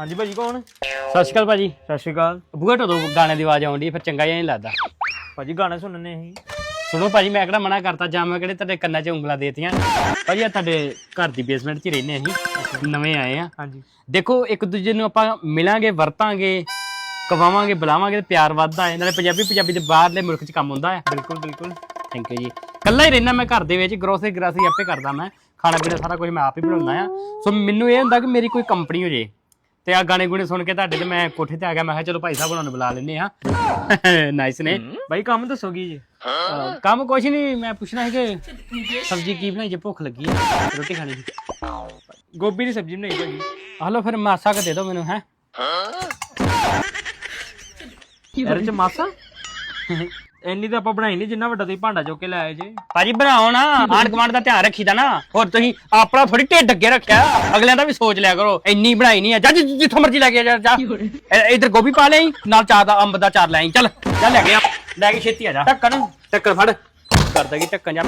ਹਾਂਜੀ ਭਾਜੀ ਕੌਣ? ਸਤਿ ਸ਼੍ਰੀ ਅਕਾਲ ਭਾਜੀ। ਸਤਿ ਸ਼੍ਰੀ ਅਕਾਲ। ਬੂਹਾ ਢੋਦੋ ਗਾਣੇ ਦੀ ਆਵਾਜ਼ ਆਉਂਦੀ ਫਿਰ ਚੰਗਾ ਜਿਹਾ ਨਹੀਂ ਲੱਗਦਾ। ਭਾਜੀ ਗਾਣੇ ਸੁਣਨੇ ਅਸੀਂ। ਸੁਣੋ ਭਾਜੀ ਮੈਂ ਕਿਹੜਾ ਮਨਾ ਕਰਤਾ ਜਾਂ ਮੈਂ ਕਿਹੜੇ ਤੁਹਾਡੇ ਕੰਨਾਂ 'ਚ ਉਂਗਲਾਂ ਦੇਤੀਆਂ? ਭਾਜੀ ਆ ਤੁਹਾਡੇ ਘਰ ਦੀ ਬੇਸਮੈਂਟ 'ਚ ਹੀ ਰਹਿੰਦੇ ਅਸੀਂ ਨਵੇਂ ਆਏ ਆ। ਹਾਂਜੀ। ਦੇਖੋ ਇੱਕ ਦੂਜੇ ਨੂੰ ਆਪਾਂ ਮਿਲਾਂਗੇ ਵਰਤਾਂਗੇ ਕਵਾਵਾਂਗੇ ਬੁਲਾਵਾਂਗੇ ਤੇ ਪਿਆਰ ਵੱਧਦਾ ਹੈ ਨਾਲੇ ਪੰਜਾਬੀ ਪੰਜਾਬੀ ਦੇ ਬਾਹਰਲੇ ਮੁਲਕ 'ਚ ਕੰਮ ਹੁੰਦਾ ਹੈ। ਬਿਲਕੁਲ ਬਿਲਕੁਲ। ਥੈਂਕ ਯੂ ਜੀ। ਕੱਲਾ ਹੀ ਰਹਿਣਾ ਮੈਂ ਘਰ ਦੇ ਵਿੱਚ ਗਰੋਸਰੀ ਗਰਾਸਰੀ ਆਪੇ ਕਰਦਾ ਮੈਂ। ਖਾਣਾ ਪੀਣਾ ਸਾਰਾ ਕੁਝ ਮੈਂ ਆਪ ਹੀ ਬਣਾਉਂਦਾ ਆ। ਸੋ ਮੈਨੂੰ ਇਹ ਹੁੰਦਾ ਕਿ ਮੇਰੀ ਕੋਈ ਕੰਪਨੀ ਹੋ ਜੇ। ਤੇ ਆ ਗਾਣੇ ਗੁਣੇ ਸੁਣ ਕੇ ਤੁਹਾਡੇ ਤੇ ਮੈਂ ਕੋਠੇ ਤੇ ਆ ਗਿਆ। ਮੈਂ ਕਿਹਾ ਚਲੋ ਭਾਈ ਸਾਹਿਬ ਉਹਨਾਂ ਨੂੰ ਬੁਲਾ ਲੈਨੇ ਆ ਨਾਈਸ ਨੇ। ਭਾਈ ਕੰਮ ਦੱਸੋਗੀ ਜੀ? ਅਹ ਕੰਮ ਕੁਛ ਨਹੀਂ ਮੈਂ ਪੁੱਛਣਾ ਸੀ ਕਿ ਸਬਜ਼ੀ ਕੀ ਬਣਾਈ ਜੇ ਭੁੱਖ ਲੱਗੀ ਹੈ ਰੋਟੀ ਖਾਣੀ ਸੀ। ਗੋਭੀ ਦੀ ਸਬਜ਼ੀ ਬਣਾਈ ਭਾਜੀ। ਹਲੋ ਫਿਰ ਮਾਸਾ ਕ ਦੇ ਦਿਓ ਮੈਨੂੰ ਹੈ। ਇਹਦੇ ਚ ਮਾਸਾ? ਇੰਨੀ ਤਾਂ ਆਪਾਂ ਬਣਾਈ ਨਹੀਂ ਜਿੰਨਾ ਵੱਡਾ ਤੁਸੀਂ ਭਾਂਡਾ ਚੁੱਕ ਕੇ ਲੈ ਆਏ ਜੇ। ਭਾਜੀ ਬਣਾਓ ਨਾ। ਆਂਢ ਗੁਆਂਢ ਦਾ ਧਿਆਨ ਰੱਖੀਦਾ ਨਾ। ਹੋਰ ਤੁਸੀਂ ਆਪਣਾ ਥੋੜੀ ਢਿੱਡ ਅੱਗੇ ਰੱਖਿਆ। ਅਗਲਿਆਂ ਦਾ ਵੀ ਸੋਚ ਲਿਆ ਕਰੋ ਇੰਨੀ ਬਣਾਈ ਨਹੀਂ ਆ ਜਾ ਜਿ- ਜਿੱਥੋਂ ਮਰਜ਼ੀ ਲੈ ਕੇ ਜਾ ਜਾ। ਇ- ਇੱਧਰ ਗੋਭੀ ਪਾ ਲਈ ਨਾਲ ਚਾਰ ਦਾ ਅੰਬ ਦਾ ਚਾਰ ਲੈ ਆਈ। ਚੱਲ ਜਾ ਲੈ ਕੇ ਆ। ਲੈ ਕੇ ਛੇਤੀ ਆ ਜਾ। ਢੱਕਣ। ਢੱਕਣ ਫੜ। ਕਰਦਾ ਕੀ ਢੱਕਣ ਜਾ।